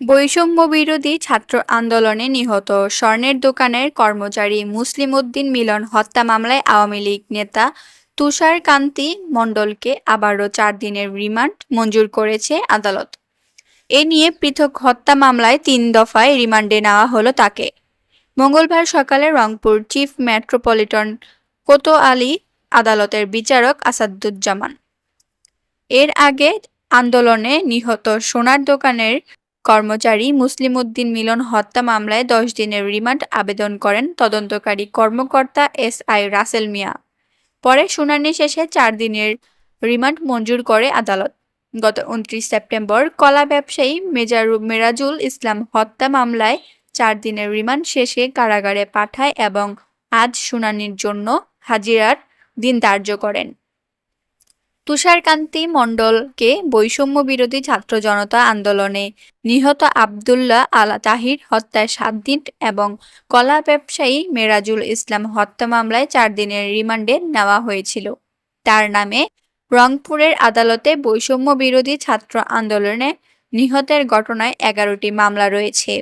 বৈষম্য বিরোধী ছাত্র আন্দোলনে নিহত স্বর্ণের দোকানের কর্মচারী মুসলিম উদ্দিন মিলন হত্যা মামলায় আওয়ামী লীগ নেতা তুষারকান্তি মণ্ডলকে আবারও চার দিনের রিমান্ড মঞ্জুর করেছে আদালত। এ নিয়ে পৃথক হত্যা মামলায় তিন দফায় রিমান্ডে নেওয়া হলো তাকে। মঙ্গলবার সকালে রংপুর চিফ মেট্রোপলিটন কোতোয়ালি আদালতের বিচারক আসাদুজ্জামান। এর আগে আন্দোলনে নিহত সোনার দোকানের কর্মচারী মুসলিম উদ্দিন মিলন হত্যা মামলায় দশ দিনের রিমান্ড আবেদন করেন তদন্তকারী কর্মকর্তা এস আই রাসেল মিয়া। পরে শুনানি শেষে চার দিনের রিমান্ড মঞ্জুর করে আদালত। গত উনত্রিশ সেপ্টেম্বর কলা ব্যবসায়ী মেজারু মেরাজুল ইসলাম হত্যা মামলায় চার দিনের রিমান্ড শেষে কারাগারে পাঠায় এবং আজ শুনানির জন্য হাজিরার দিন ধার্য করেন। তুষারকান্তি মণ্ডলকে বৈষম্য বিরোধী ছাত্র জনতা আন্দোলনে নিহত আবদুল্লাহ আলা তাহির হত্যায় সাত দিন এবং কলা ব্যবসায়ী মেরাজুল ইসলাম হত্যা মামলায় চার দিনের রিমান্ডে নেওয়া হয়েছিল। তার নামে রংপুরের আদালতে বৈষম্য বিরোধী ছাত্র আন্দোলনে নিহতের ঘটনায় এগারোটি মামলা রয়েছে।